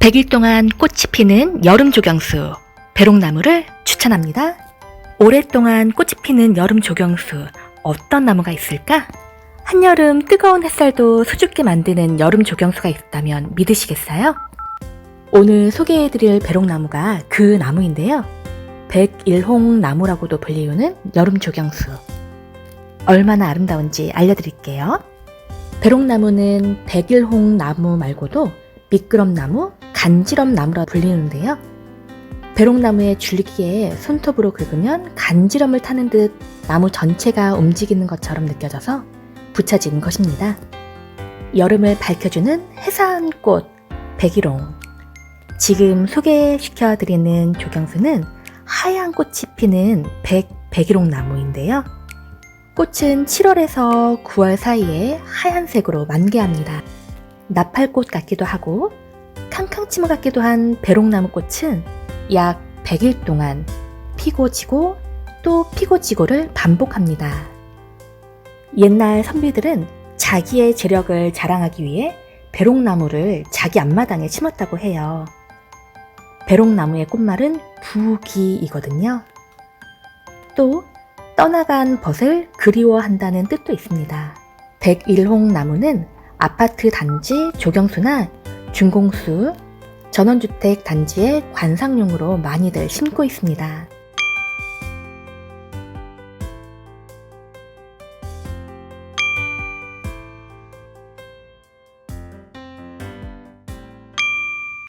100일 동안 꽃이 피는 여름 조경수, 배롱나무를 추천합니다. 오랫동안 꽃이 피는 여름 조경수, 어떤 나무가 있을까? 한여름 뜨거운 햇살도 수줍게 만드는 여름 조경수가 있다면 믿으시겠어요? 오늘 소개해드릴 배롱나무가 그 나무인데요. 백일홍 나무라고도 불리우는 여름 조경수. 얼마나 아름다운지 알려드릴게요. 배롱나무는 백일홍 나무 말고도 미끄럼나무, 간지럼나무라 불리는데요. 배롱나무의 줄기에 손톱으로 긁으면 간지럼을 타는 듯 나무 전체가 움직이는 것처럼 느껴져서 붙여진 것입니다. 여름을 밝혀주는 해사한 꽃, 백일홍. 지금 소개시켜드리는 조경수는 하얀 꽃이 피는 백, 백일홍 나무인데요. 꽃은 7월에서 9월 사이에 하얀색으로 만개합니다. 나팔꽃 같기도 하고 캉캉치마 같기도 한 배롱나무 꽃은 약 100일 동안 피고 지고 또 피고 지고를 반복합니다. 옛날 선비들은 자기의 재력을 자랑하기 위해 배롱나무를 자기 앞마당에 심었다고 해요. 배롱나무의 꽃말은 부기이거든요. 또 떠나간 벗을 그리워한다는 뜻도 있습니다. 백일홍 나무는 아파트 단지 조경수나 중공수, 전원주택 단지의 관상용으로 많이들 심고 있습니다.